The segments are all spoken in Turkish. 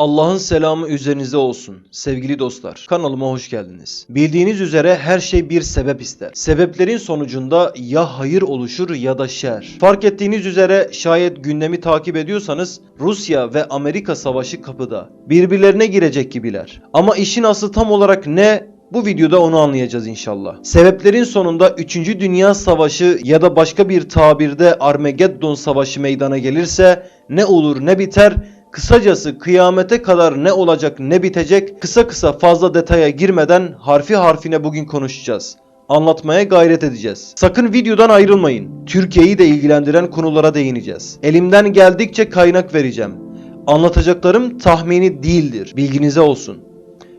Allah'ın selamı üzerinize olsun sevgili dostlar. Kanalıma hoş geldiniz. Bildiğiniz üzere her şey bir sebep ister. Sebeplerin sonucunda ya hayır oluşur ya da şer. Fark ettiğiniz üzere şayet gündemi takip ediyorsanız Rusya ve Amerika savaşı kapıda. Birbirlerine girecek gibiler. Ama işin aslı tam olarak ne bu videoda onu anlayacağız inşallah. Sebeplerin sonunda 3. Dünya Savaşı ya da başka bir tabirde Armageddon Savaşı meydana gelirse ne olur ne biter Kısacası kıyamete kadar ne olacak ne bitecek kısa kısa fazla detaya girmeden harfi harfine bugün konuşacağız. Anlatmaya gayret edeceğiz. Sakın videodan ayrılmayın. Türkiye'yi de ilgilendiren konulara değineceğiz. Elimden geldikçe kaynak vereceğim. Anlatacaklarım tahmini değildir. Bilginize olsun.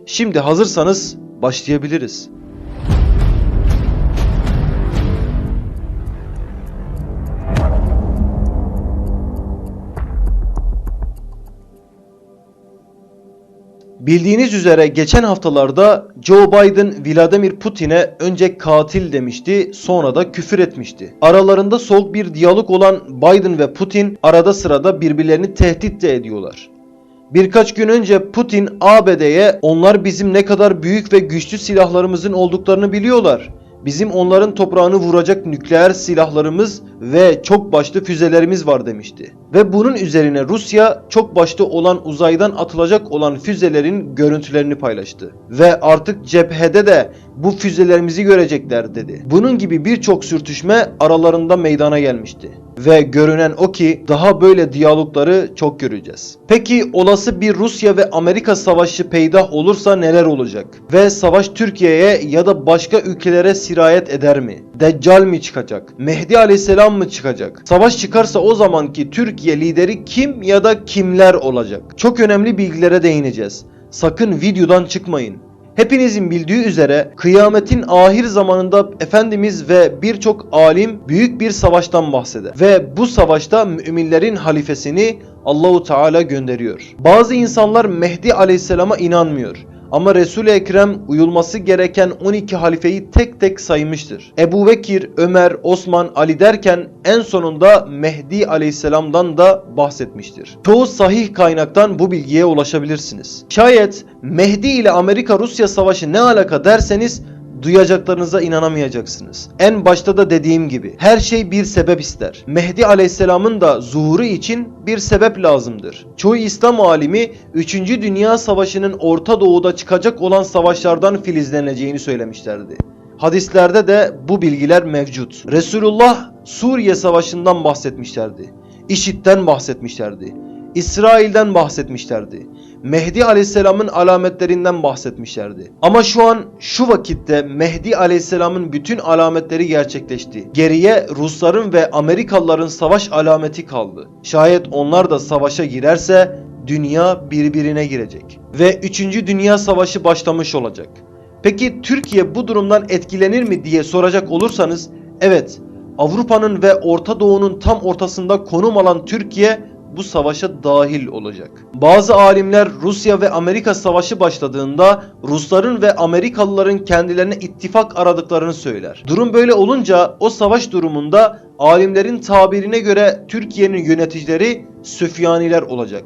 Şimdi hazırsanız başlayabiliriz. Bildiğiniz üzere geçen haftalarda Joe Biden Vladimir Putin'e önce katil demişti, sonra da küfür etmişti. Aralarında soğuk bir diyalog olan Biden ve Putin arada sırada birbirlerini tehdit de ediyorlar. Birkaç gün önce Putin ABD'ye onlar bizim ne kadar büyük ve güçlü silahlarımızın olduklarını biliyorlar. Bizim onların toprağını vuracak nükleer silahlarımız ve çok başlı füzelerimiz var demişti. Ve bunun üzerine Rusya çok başlı olan uzaydan atılacak olan füzelerin görüntülerini paylaştı. Ve artık cephede de bu füzelerimizi görecekler dedi. Bunun gibi birçok sürtüşme aralarında meydana gelmişti. Ve görünen o ki daha böyle diyalogları çok göreceğiz. Peki olası bir Rusya ve Amerika savaşı peydah olursa neler olacak? Ve savaş Türkiye'ye ya da başka ülkelere sirayet eder mi? Deccal mi çıkacak? Mehdi Aleyhisselam mı çıkacak? Savaş çıkarsa o zamanki Türkiye lideri kim ya da kimler olacak? Çok önemli bilgilere değineceğiz. Sakın videodan çıkmayın. Hepinizin bildiği üzere kıyametin ahir zamanında Efendimiz ve birçok alim büyük bir savaştan bahseder. Ve bu savaşta müminlerin halifesini Allahu Teala gönderiyor. Bazı insanlar Mehdi Aleyhisselam'a inanmıyor. Ama Resul-i Ekrem uyulması gereken 12 halifeyi tek tek saymıştır. Ebu Bekir, Ömer, Osman, Ali derken en sonunda Mehdi aleyhisselamdan da bahsetmiştir. Çoğu sahih kaynaktan bu bilgiye ulaşabilirsiniz. Şayet Mehdi ile Amerika-Rusya savaşı ne alaka derseniz duyacaklarınıza inanamayacaksınız. En başta da dediğim gibi her şey bir sebep ister. Mehdi Aleyhisselam'ın da zuhuru için bir sebep lazımdır. Çoğu İslam alimi 3. Dünya Savaşı'nın Orta Doğu'da çıkacak olan savaşlardan filizleneceğini söylemişlerdi. Hadislerde de bu bilgiler mevcut. Resulullah Suriye Savaşı'ndan bahsetmişlerdi. İşit'ten bahsetmişlerdi. İsrail'den bahsetmişlerdi. Mehdi Aleyhisselam'ın alametlerinden bahsetmişlerdi. Ama şu an şu vakitte Mehdi Aleyhisselam'ın bütün alametleri gerçekleşti. Geriye Rusların ve Amerikalıların savaş alameti kaldı. Şayet onlar da savaşa girerse dünya birbirine girecek ve 3. Dünya Savaşı başlamış olacak. Peki Türkiye bu durumdan etkilenir mi diye soracak olursanız evet Avrupa'nın ve Orta Doğu'nun tam ortasında konum alan Türkiye bu savaşa dahil olacak. Bazı alimler Rusya ve Amerika savaşı başladığında Rusların ve Amerikalıların kendilerine ittifak aradıklarını söyler. Durum böyle olunca o savaş durumunda alimlerin tabirine göre Türkiye'nin yöneticileri Süfyaniler olacak.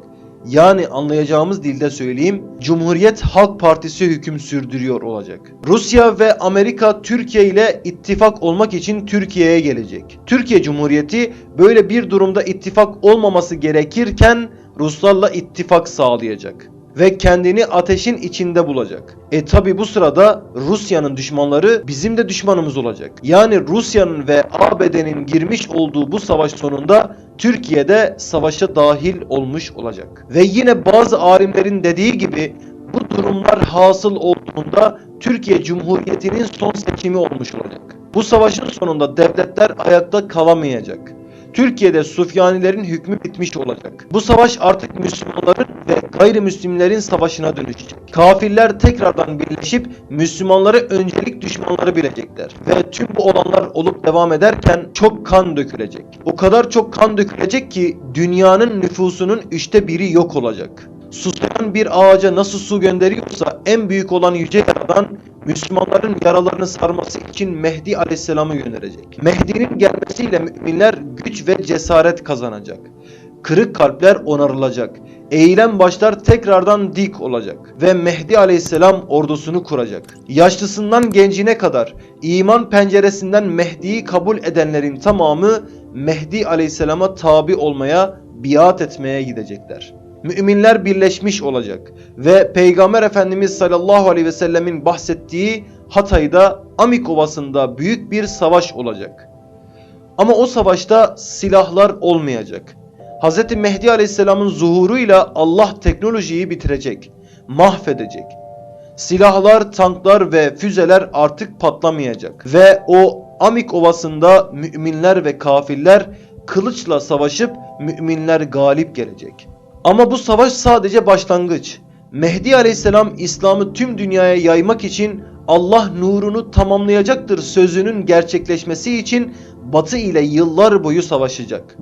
Yani anlayacağımız dilde söyleyeyim, Cumhuriyet Halk Partisi hüküm sürdürüyor olacak. Rusya ve Amerika Türkiye ile ittifak olmak için Türkiye'ye gelecek. Türkiye Cumhuriyeti böyle bir durumda ittifak olmaması gerekirken Ruslarla ittifak sağlayacak ve kendini ateşin içinde bulacak. E tabi bu sırada Rusya'nın düşmanları bizim de düşmanımız olacak. Yani Rusya'nın ve ABD'nin girmiş olduğu bu savaş sonunda Türkiye'de savaşa dahil olmuş olacak. Ve yine bazı alimlerin dediği gibi bu durumlar hasıl olduğunda Türkiye Cumhuriyeti'nin son seçimi olmuş olacak. Bu savaşın sonunda devletler ayakta kalamayacak. Türkiye'de Sufyanilerin hükmü bitmiş olacak. Bu savaş artık Müslümanların ve gayrimüslimlerin savaşına dönüşecek. Kafirler tekrardan birleşip Müslümanları öncelik düşmanları bilecekler. Ve tüm bu olanlar olup devam ederken çok kan dökülecek. O kadar çok kan dökülecek ki dünyanın nüfusunun üçte biri yok olacak. Susayan bir ağaca nasıl su gönderiyorsa en büyük olan Yüce Yaradan Müslümanların yaralarını sarması için Mehdi Aleyhisselam'ı gönderecek. Mehdi'nin gelmesiyle müminler güç ve cesaret kazanacak. Kırık kalpler onarılacak. eğilen başlar tekrardan dik olacak ve Mehdi aleyhisselam ordusunu kuracak. Yaşlısından gencine kadar iman penceresinden Mehdi'yi kabul edenlerin tamamı Mehdi aleyhisselama tabi olmaya, biat etmeye gidecekler. Müminler birleşmiş olacak ve Peygamber Efendimiz sallallahu aleyhi ve sellemin bahsettiği Hatay'da Amik Ovası'nda büyük bir savaş olacak. Ama o savaşta silahlar olmayacak. Hz. Mehdi Aleyhisselam'ın zuhuruyla Allah teknolojiyi bitirecek, mahvedecek. Silahlar, tanklar ve füzeler artık patlamayacak ve o Amik Ovası'nda müminler ve kafirler kılıçla savaşıp müminler galip gelecek. Ama bu savaş sadece başlangıç. Mehdi Aleyhisselam İslam'ı tüm dünyaya yaymak için Allah nurunu tamamlayacaktır sözünün gerçekleşmesi için Batı ile yıllar boyu savaşacak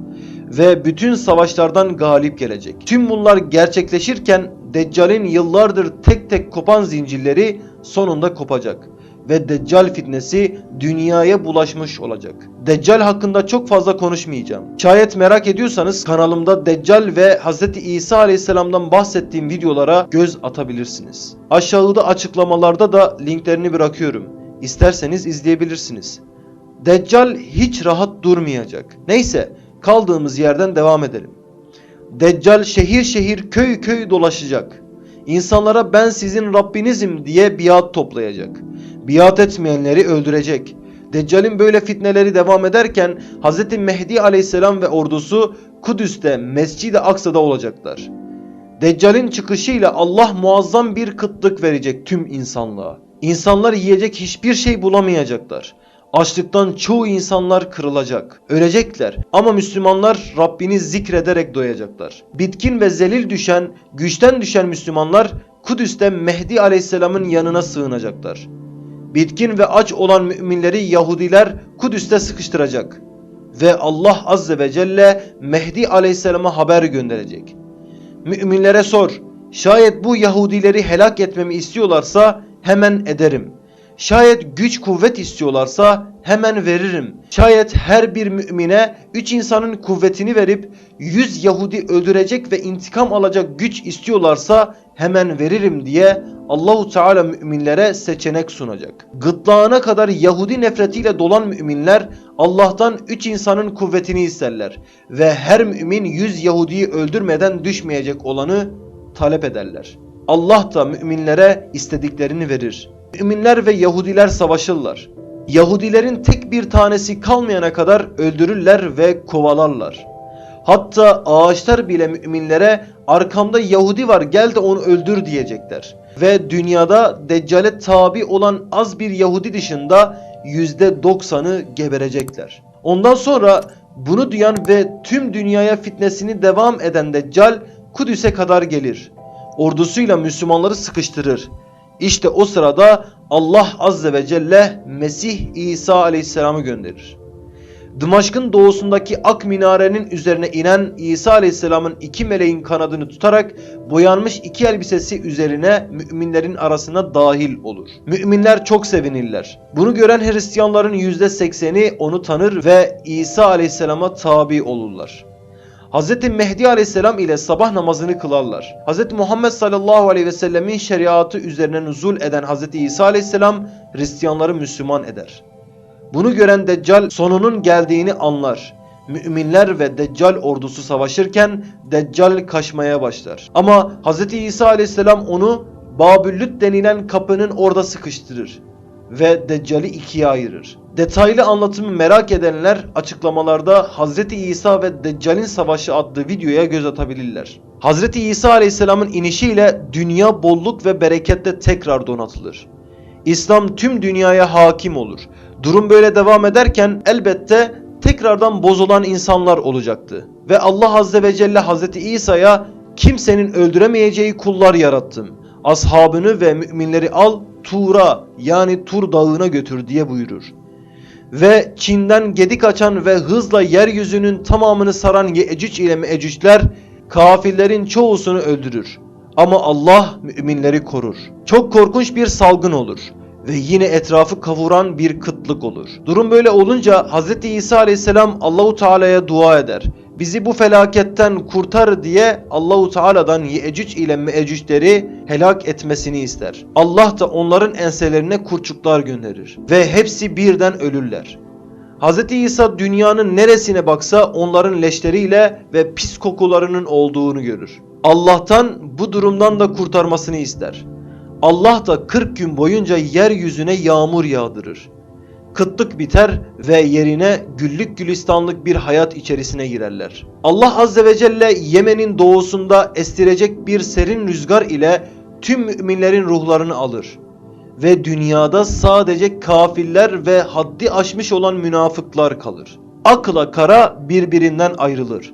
ve bütün savaşlardan galip gelecek. Tüm bunlar gerçekleşirken Deccal'in yıllardır tek tek kopan zincirleri sonunda kopacak ve Deccal fitnesi dünyaya bulaşmış olacak. Deccal hakkında çok fazla konuşmayacağım. Şayet merak ediyorsanız kanalımda Deccal ve Hz. İsa Aleyhisselam'dan bahsettiğim videolara göz atabilirsiniz. Aşağıda açıklamalarda da linklerini bırakıyorum. İsterseniz izleyebilirsiniz. Deccal hiç rahat durmayacak. Neyse kaldığımız yerden devam edelim. Deccal şehir şehir köy köy dolaşacak. İnsanlara ben sizin Rabbinizim diye biat toplayacak. Biat etmeyenleri öldürecek. Deccal'in böyle fitneleri devam ederken Hz. Mehdi aleyhisselam ve ordusu Kudüs'te Mescid-i Aksa'da olacaklar. Deccal'in çıkışıyla Allah muazzam bir kıtlık verecek tüm insanlığa. İnsanlar yiyecek hiçbir şey bulamayacaklar. Açlıktan çoğu insanlar kırılacak. Ölecekler ama Müslümanlar Rabbini zikrederek doyacaklar. Bitkin ve zelil düşen, güçten düşen Müslümanlar Kudüs'te Mehdi Aleyhisselam'ın yanına sığınacaklar. Bitkin ve aç olan müminleri Yahudiler Kudüs'te sıkıştıracak. Ve Allah Azze ve Celle Mehdi Aleyhisselam'a haber gönderecek. Müminlere sor, şayet bu Yahudileri helak etmemi istiyorlarsa hemen ederim.'' Şayet güç kuvvet istiyorlarsa hemen veririm. Şayet her bir mümine 3 insanın kuvvetini verip 100 Yahudi öldürecek ve intikam alacak güç istiyorlarsa hemen veririm diye Allahu Teala müminlere seçenek sunacak. Gırtlağına kadar Yahudi nefretiyle dolan müminler Allah'tan 3 insanın kuvvetini isterler ve her mümin 100 Yahudiyi öldürmeden düşmeyecek olanı talep ederler. Allah da müminlere istediklerini verir. Müminler ve Yahudiler savaşırlar. Yahudilerin tek bir tanesi kalmayana kadar öldürürler ve kovalarlar. Hatta ağaçlar bile müminlere arkamda Yahudi var gel de onu öldür diyecekler. Ve dünyada Deccale tabi olan az bir Yahudi dışında %90'ı geberecekler. Ondan sonra bunu duyan ve tüm dünyaya fitnesini devam eden Deccal Kudüs'e kadar gelir. Ordusuyla Müslümanları sıkıştırır işte o sırada Allah Azze ve Celle Mesih İsa Aleyhisselam'ı gönderir. Dımaşk'ın doğusundaki ak minarenin üzerine inen İsa Aleyhisselam'ın iki meleğin kanadını tutarak boyanmış iki elbisesi üzerine müminlerin arasına dahil olur. Müminler çok sevinirler. Bunu gören Hristiyanların %80'i onu tanır ve İsa Aleyhisselam'a tabi olurlar. Hz. Mehdi aleyhisselam ile sabah namazını kılarlar. Hz. Muhammed sallallahu aleyhi ve sellemin şeriatı üzerine nuzul eden Hz. İsa aleyhisselam Hristiyanları Müslüman eder. Bunu gören Deccal sonunun geldiğini anlar. Müminler ve Deccal ordusu savaşırken Deccal kaçmaya başlar. Ama Hz. İsa aleyhisselam onu Babüllüt denilen kapının orada sıkıştırır ve Deccal'i ikiye ayırır. Detaylı anlatımı merak edenler açıklamalarda Hz. İsa ve Deccal'in Savaşı adlı videoya göz atabilirler. Hz. İsa Aleyhisselam'ın inişiyle dünya bolluk ve bereketle tekrar donatılır. İslam tüm dünyaya hakim olur. Durum böyle devam ederken elbette tekrardan bozulan insanlar olacaktı. Ve Allah Azze ve Celle Hz. İsa'ya kimsenin öldüremeyeceği kullar yarattım. Ashabını ve müminleri al Tur'a yani Tur dağına götür diye buyurur. Ve Çin'den gedik açan ve hızla yeryüzünün tamamını saran Yecüc ile Mecücler kafirlerin çoğusunu öldürür. Ama Allah müminleri korur. Çok korkunç bir salgın olur ve yine etrafı kavuran bir kıtlık olur. Durum böyle olunca Hz. İsa aleyhisselam Allahu Teala'ya dua eder bizi bu felaketten kurtar diye Allahu Teala'dan Yecüc ile Mecücleri helak etmesini ister. Allah da onların enselerine kurçuklar gönderir ve hepsi birden ölürler. Hz. İsa dünyanın neresine baksa onların leşleriyle ve pis kokularının olduğunu görür. Allah'tan bu durumdan da kurtarmasını ister. Allah da 40 gün boyunca yeryüzüne yağmur yağdırır. Kıtlık biter ve yerine güllük gülistanlık bir hayat içerisine girerler. Allah Azze ve Celle Yemen'in doğusunda estirecek bir serin rüzgar ile tüm müminlerin ruhlarını alır. Ve dünyada sadece kafirler ve haddi aşmış olan münafıklar kalır. Akla kara birbirinden ayrılır.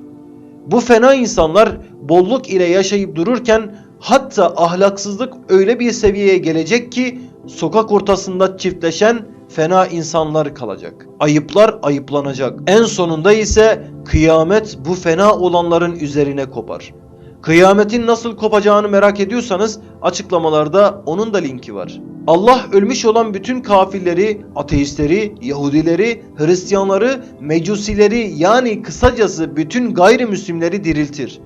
Bu fena insanlar bolluk ile yaşayıp dururken hatta ahlaksızlık öyle bir seviyeye gelecek ki sokak ortasında çiftleşen fena insanlar kalacak. Ayıplar ayıplanacak. En sonunda ise kıyamet bu fena olanların üzerine kopar. Kıyametin nasıl kopacağını merak ediyorsanız açıklamalarda onun da linki var. Allah ölmüş olan bütün kafirleri, ateistleri, Yahudileri, Hristiyanları, Mecusileri yani kısacası bütün gayrimüslimleri diriltir.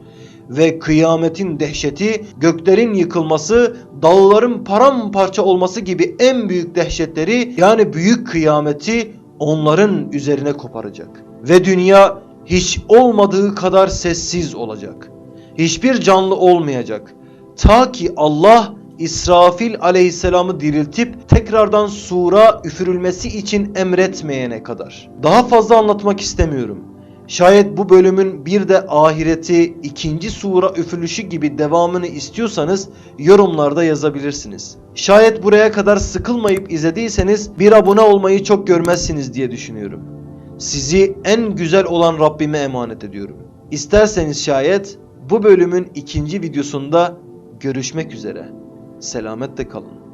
Ve kıyametin dehşeti, göklerin yıkılması, dağların paramparça olması gibi en büyük dehşetleri yani büyük kıyameti onların üzerine koparacak. Ve dünya hiç olmadığı kadar sessiz olacak. Hiçbir canlı olmayacak. Ta ki Allah İsrafil aleyhisselamı diriltip tekrardan sura üfürülmesi için emretmeyene kadar. Daha fazla anlatmak istemiyorum. Şayet bu bölümün bir de ahireti ikinci sura üfürülüşü gibi devamını istiyorsanız yorumlarda yazabilirsiniz. Şayet buraya kadar sıkılmayıp izlediyseniz bir abone olmayı çok görmezsiniz diye düşünüyorum. Sizi en güzel olan Rabbime emanet ediyorum. İsterseniz şayet bu bölümün ikinci videosunda görüşmek üzere. Selametle kalın.